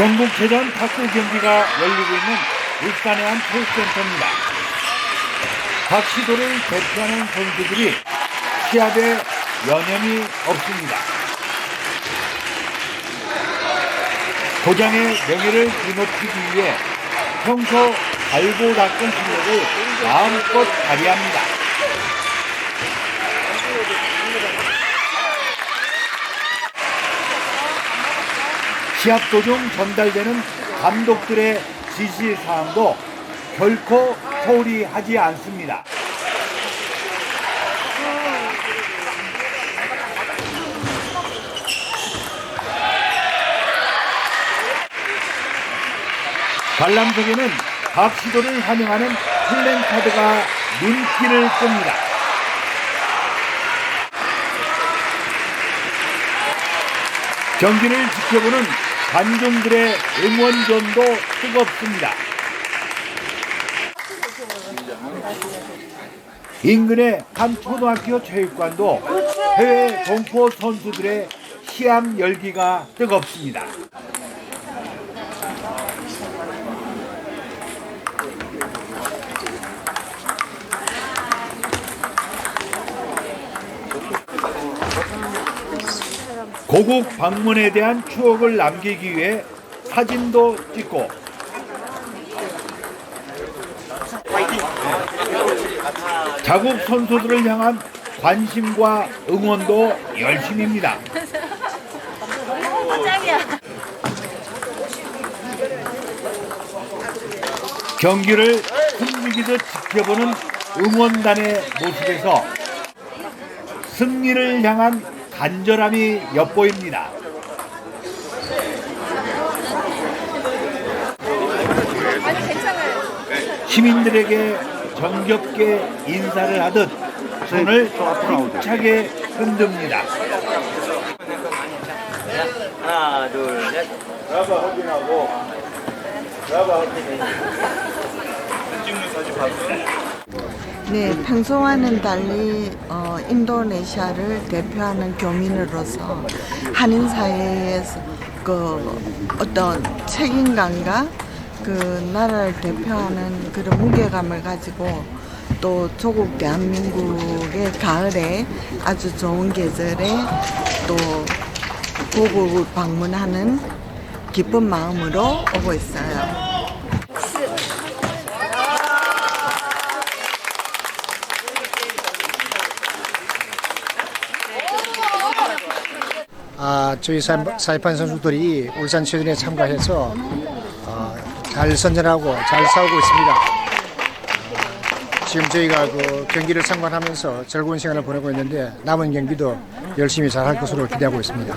전국체전 탁구 경기가 열리고 있는 울산의 한 체육센터입니다. 각 시도를 대표하는 선수들이 시합에 여념이 없습니다. 도장의 명예를 뒤높이기 위해 평소 달고 닦은 실력을 마음껏 발휘합니다. 시합 도중 전달되는 감독들의 지시 사항도 결코 소홀히 하지 않습니다. 관람석에는 각 시도를 환영하는 플랜카드가 눈길을 끕니다. 경기를 지켜보는 관중들의 응원전도 뜨겁습니다. 인근의 한 초등학교 체육관도 해외 동포 선수들의 시합 열기가 뜨겁습니다. 고국 방문에 대한 추억을 남기기 위해 사진도 찍고 자국 선수들을 향한 관심과 응원도 열심입니다. 경기를 숨기듯 지켜보는 응원단의 모습에서 승리를 향한 간절함이 엿보입니다. 시민들에게 정겹게 인사를 하듯 손을 힘차게 흔듭니다. 하나, 둘, 셋. 네, 평소와는 달리 어, 인도네시아를 대표하는 교민으로서 한인 사회에서 그 어떤 책임감과 그 나라를 대표하는 그런 무게감을 가지고 또 조국 대한민국의 가을에 아주 좋은 계절에 또 고국을 방문하는 기쁜 마음으로 오고 있어요. 아, 저희 사- 사이판 선수들이 울산 체전에 참가해서 어, 잘 선전하고 잘 싸우고 있습니다. 어, 지금 저희가 그 경기를 참관하면서 즐거운 시간을 보내고 있는데 남은 경기도 열심히 잘 할 것으로 기대하고 있습니다.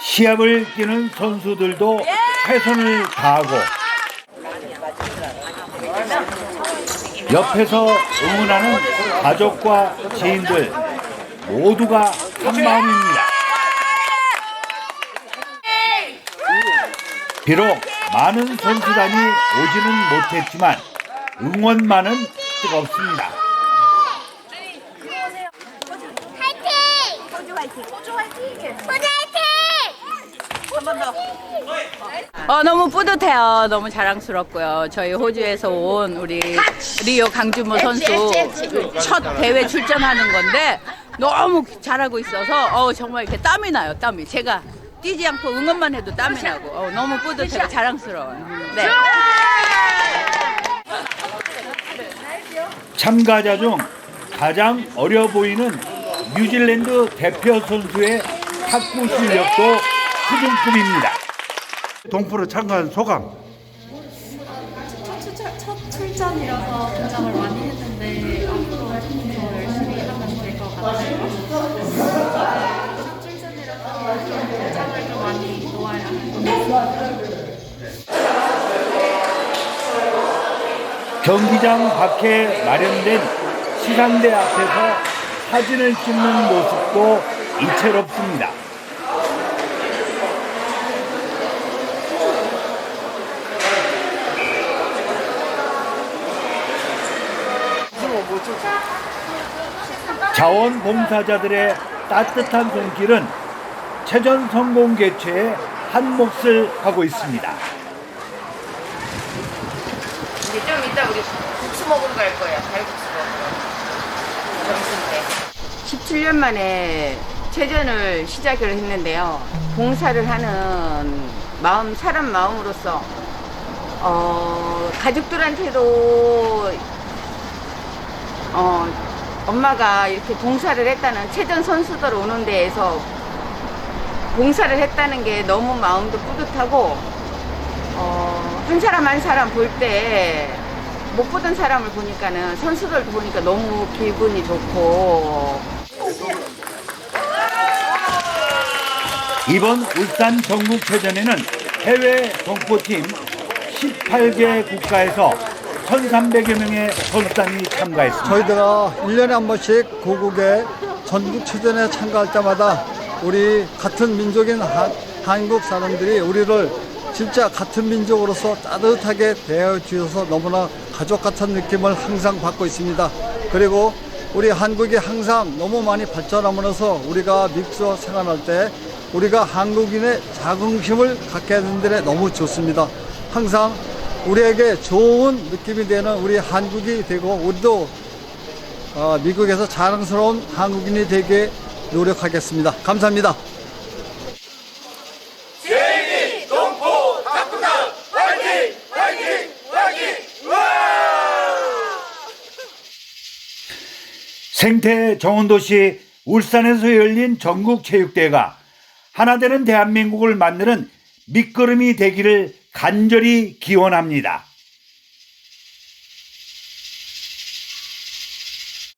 시합을 뛰는 선수들도 최선을 다하고 옆에서 응원하는 가족과 지인들 모두가 한 마음입니다. 비록 많은 선수단이 오지는 못했지만 응원만은 뜨겁습니다. 어, 너무 뿌듯해요. 너무 자랑스럽고요. 저희 호주에서 온 우리 리오 강준모 선수 첫 대회 출전하는 건데 너무 잘하고 있어서 어, 정말 이렇게 땀이 나요. 땀이 제가 뛰지 않고 응원만 해도 땀이 나고 어, 너무 뿌듯해요. 자랑스러워요. 네. 참가자 중 가장 어려 보이는 뉴질랜드 대표 선수의 탁구 실력도 수준급입니다. 동프로 참가한 소감. 첫, 출전, 첫 출전이라서 긴장을 많이 했는데 앞으로 더 열심히 하면 될 것 같아요. 첫 출전이라서 좀 긴장을 좀 많이 놓아야 할것 같아요. 경기장 밖에 마련된 시상대 앞에서 사진을 찍는 모습도 이채롭습니다. 자원봉사자들의 따뜻한 손길은 체전 성공 개최에 한 몫을 하고 있습니다. 이제 좀 이따 우리 국수 먹으러 갈 거예요. 갈국수 먹으러. 점심 때. 17년 만에 체전을 시작을 했는데요. 봉사를 하는 마음, 사람 마음으로서, 어, 가족들한테도, 어, 엄마가 이렇게 봉사를 했다는 체전 선수들 오는 데에서 봉사를 했다는 게 너무 마음도 뿌듯하고, 어, 한 사람 한 사람 볼 때 못 보던 사람을 보니까는 선수들도 보니까 너무 기분이 좋고. 이번 울산 전국체전에는 해외 동포팀 18개 국가에서 1,300여 명의 선수단이 참가했습니다. 저희들아 1년에 한 번씩 고국의 전국 체전에 참가할 때마다 우리 같은 민족인 한, 한국 사람들이 우리를 진짜 같은 민족으로서 따뜻하게 대해 주셔서 너무나 가족 같은 느낌을 항상 받고 있습니다. 그리고 우리 한국이 항상 너무 많이 발전함으로써 우리가 미국에서 생활할 때 우리가 한국인의 자긍심을 갖게 되는 데 너무 좋습니다. 항상 우리에게 좋은 느낌이 되는 우리 한국이 되고 우리도 어, 미국에서 자랑스러운 한국인이 되게 노력하겠습니다. 감사합니다. 생태 정원도시 울산에서 열린 전국체육대회가 하나 되는 대한민국을 만드는 밑거름이 되기를 간절히 기원합니다.